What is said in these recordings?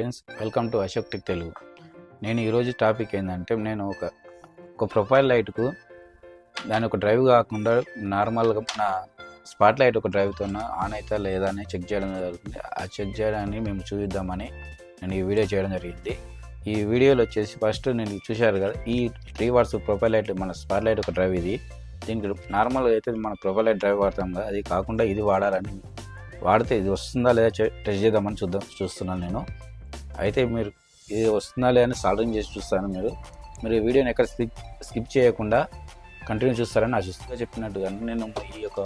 Friends welcome to Ashok tech Telugu నేను ఈరోజు topic ఏంటంటే నేను ఒక ఒక ప్రొఫైల్ లైట్కు దాని ఒక డ్రైవ్ కాకుండా నార్మల్గా నా స్పాట్ లైట్ ఒక డ్రైవ్తో ఆన్ అవుతా లేదా అని చెక్ చేయడం జరుగుతుంది. ఆ చెక్ చేయడాన్ని మేము చూద్దామని నేను ఈ వీడియో చేయడం జరిగింది. ఈ వీడియోలో వచ్చేసి ఫస్ట్ నేను చూశారు కదా ఈ త్రీ వాట్స్ ప్రొఫైల్ లైట్ మన స్పాట్ లైట్ ఒక డ్రైవ్ ఇది. దీనికి నార్మల్గా అయితే మన ప్రొఫైల్ లైట్ డ్రైవ్ వాడతాం కదా అది కాకుండా ఇది వాడాలని వాడితే ఇది వస్తుందా లేదా టెస్ట్ చేద్దామని చూద్దాం చూస్తున్నాను నేను. అయితే మీరు ఇది వస్తుందా లేదని అని చేసి చూస్తాను మీరు. మీరు ఈ వీడియోని ఎక్కడ స్కిప్ స్కిప్ చేయకుండా కంటిన్యూ చూస్తారని ఆశిస్తుగా చెప్పినట్టుగా నేను ఈ యొక్క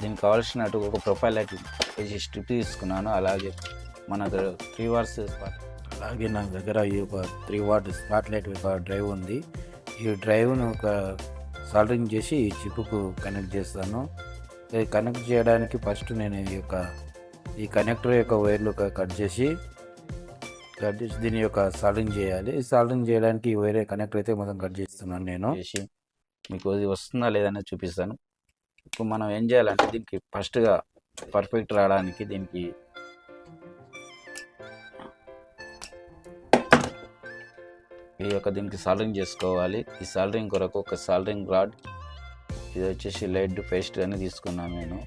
దీనికి కావాల్సినట్టు ఒక ప్రొఫైల్ అయితే స్ట్రిప్ తీసుకున్నాను. అలాగే మన దగ్గర త్రీ వార్స్ అలాగే నా దగ్గర ఈ ఒక త్రీ వాట్ స్పాట్ లైట్ ఒక డ్రైవ్ ఉంది. ఈ డ్రైవ్ను ఒక సాల్డరింగ్ చేసి ఈ చిప్కు కనెక్ట్ చేస్తాను. ఇది కనెక్ట్ చేయడానికి ఫస్ట్ నేను ఈ యొక్క ఈ కనెక్టర్ యొక్క వైర్లు ఒక కట్ చేసి కట్ చేసి దీని యొక్క సాల్డింగ్ చేయాలి. ఈ చేయడానికి వేరే కనెక్టర్ అయితే మొత్తం కట్ చేస్తున్నాను నేను. చేసి మీకు అది వస్తుందా లేదనేది చూపిస్తాను. ఇప్పుడు మనం ఏం చేయాలంటే దీనికి ఫస్ట్గా పర్ఫెక్ట్ రావడానికి దీనికి ఈ యొక్క దీనికి సాల్డింగ్ చేసుకోవాలి. ఈ సాల్డింగ్ కొరకు ఒక సాల్డింగ్ రాడ్ ఇది వచ్చేసి లైట్ పేస్ట్ అని తీసుకున్నాను నేను.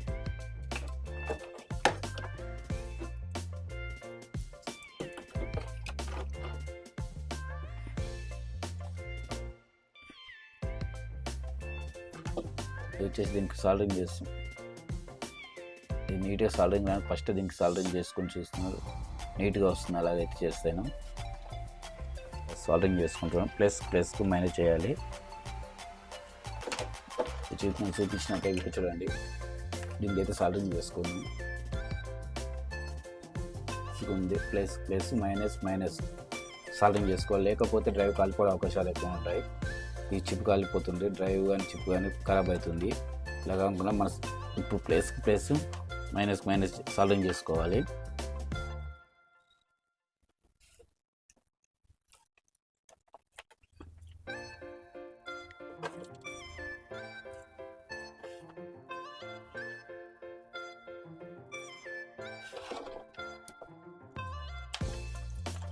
ఇది వచ్చేసి దీనికి సాల్డరింగ్ చేస్తాం ఇది నీట్గా సాల్డరింగ్ కానీ ఫస్ట్ దీనికి సాల్డరింగ్ చేసుకొని చూస్తున్నారు. నీట్గా వస్తుంది అలాగైతే చేస్తాను. సాల్డరింగ్ చేసుకుంటున్నాం. ప్లస్ ప్లస్కు మైనస్ చేయాలి. చూపించిన చూపించినట్టే ఇక్కడ చూడండి. దీనికి అయితే సాల్డరింగ్ చేసుకున్నాను ఉంది plus plus minus minus soldering చేసుకోవాలి. లేకపోతే డ్రైవ్ కాలిపోయే అవకాశాలు ఎక్కువ ఉంటాయి. ఈ చిప్ కాలిపోతుంది డ్రైవ్ కానీ చిప్ కానీ ఖరాబ్ అవుతుంది ఇలా కాకుండా మన ఇప్పుడు plus plus minus minus soldering చేసుకోవాలి.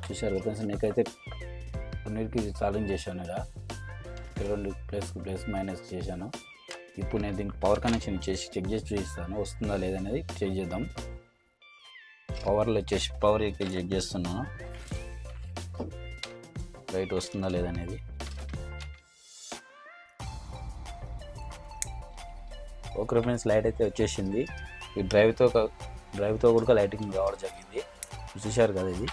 చూశారు ఫ్రెండ్స్ నీకైతే కొన్నిటికి సాల్వింగ్ చేశాను ఇలా రెండు ప్లస్ ప్లస్ మైనస్ చేశాను. ఇప్పుడు నేను దీనికి పవర్ కనెక్షన్ చేసి చెక్ చేసి చూపిస్తాను. వస్తుందా లేదనేది చెక్ చేద్దాం. పవర్లో వచ్చేసి పవర్ ఇక్కడ చెక్ చేస్తున్నాను లైట్ వస్తుందా లేదనేది ఒక ఫ్రెండ్స్ లైట్ అయితే వచ్చేసింది. ఈ డ్రైవ్తో డ్రైవ్తో కూడా లైటింగ్ రావడం జరిగింది. చూశారు కదా ఇది.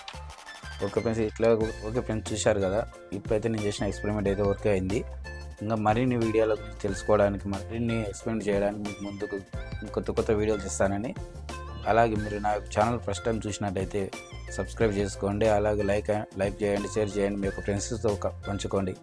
ఓకే ఫ్రెండ్స్ ఇట్లా ఓకే ఫ్రెండ్స్ చూశారు కదా? ఇప్పుడైతే నేను చేసిన ఎక్స్పెరిమెంట్ అయితే వర్క్ అయింది. ఇంకా మరిన్ని వీడియోల గురించి తెలుసుకోవడానికి మరిన్ని ఎక్స్పెరిమెంట్ చేయడానికి మీకు ముందుకు కొత్త కొత్త వీడియోలు చేస్తానని అలాగే మీరు నా ఛానల్ ఫస్ట్ టైం చూసినట్టయితే సబ్స్క్రైబ్ చేసుకోండి. అలాగే లైక్ లైక్ చేయండి షేర్ చేయండి. మీ యొక్క ఫ్రెండ్స్తో పంచుకోండి.